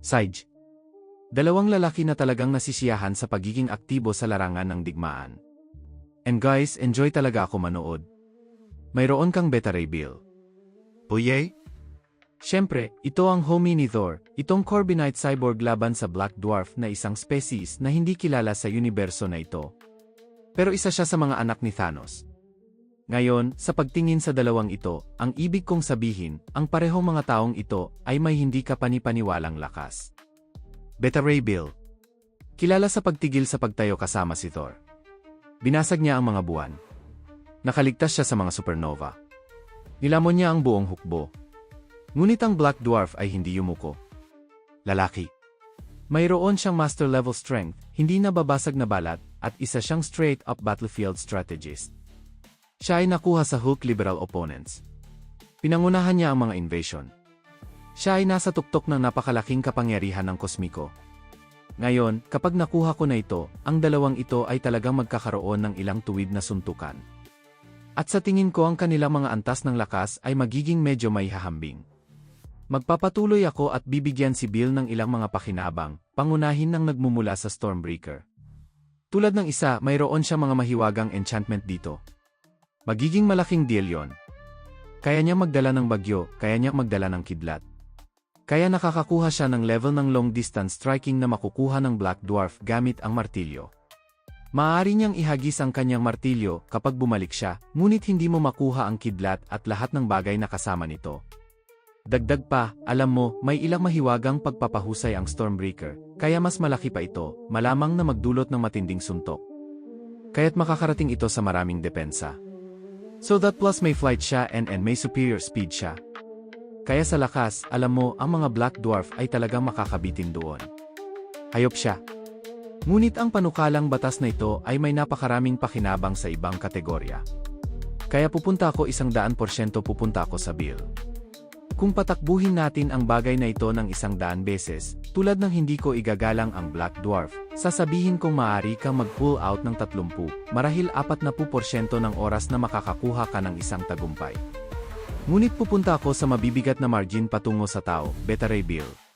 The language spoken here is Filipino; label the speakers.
Speaker 1: Sage. Dalawang lalaki na talagang nasisiyahan sa pagiging aktibo sa larangan ng digmaan. And guys, enjoy talaga ako manood. Mayroon kang beta ray bill.
Speaker 2: Uye?
Speaker 1: Siyempre, ito ang homie ni Thor, itong Corbinite cyborg laban sa Black Dwarf na isang species na hindi kilala sa universo na ito. Pero isa siya sa mga anak ni Thanos. Ngayon, sa pagtingin sa dalawang ito, ang ibig kong sabihin, ang parehong mga taong ito ay may hindi kapanipaniwalang lakas. Beta Ray Bill. Kilala sa pagtigil sa pagtayo kasama si Thor. Binasag niya ang mga buwan. Nakaligtas siya sa mga supernova. Nilamon niya ang buong hukbo. Ngunit ang Black Dwarf ay hindi yumuko. Lalaki. Mayroon siyang master level strength, hindi nababasag na balat, at isa siyang straight-up battlefield strategist. Siya ay nakuha sa Hulk liberal opponents. Pinangunahan niya ang mga invasion. Siya ay nasa tuktok ng napakalaking kapangyarihan ng kosmiko. Ngayon, kapag nakuha ko na ito, ang dalawang ito ay talagang magkakaroon ng ilang tuwid na suntukan. At sa tingin ko ang kanilang mga antas ng lakas ay magiging medyo may hahambing. Magpapatuloy ako at bibigyan si Bill ng ilang mga pakinabang, pangunahin ng nagmumula sa Stormbreaker. Tulad ng isa, mayroon siya mga mahiwagang enchantment dito. Magiging malaking deal yon. Kaya niya magdala ng bagyo, kaya niya magdala ng kidlat. Kaya nakakakuha siya ng level ng long distance striking na makukuha ng Black Dwarf gamit ang martilyo. Maaari niyang ihagis ang kanyang martilyo kapag bumalik siya, ngunit hindi mo makuha ang kidlat at lahat ng bagay na kasama nito. Dagdag pa, alam mo, may ilang mahiwagang pagpapahusay ang Stormbreaker, kaya mas malaki pa ito, malamang na magdulot ng matinding suntok. Kaya't makakarating ito sa maraming depensa. So that plus may flight siya and, and may superior speed siya. Kaya sa lakas, alam mo, ang mga Black Dwarf ay talagang makakabitin doon. Hayop siya. Ngunit ang panukalang batas na ito ay may napakaraming pakinabang sa ibang kategorya. Kaya pupunta ako isang daan porsyento pupunta ako sa bill. Kung patakbuhin natin ang bagay na ito ng isang daan beses, tulad ng hindi ko igagalang ang Black Dwarf, sasabihin kong maaari kang mag-pull out ng 30, marahil 40% ng oras na makakakuha ka ng isang tagumpay. Ngunit pupunta ako sa mabibigat na margin patungo sa tao, Beta Ray Bill.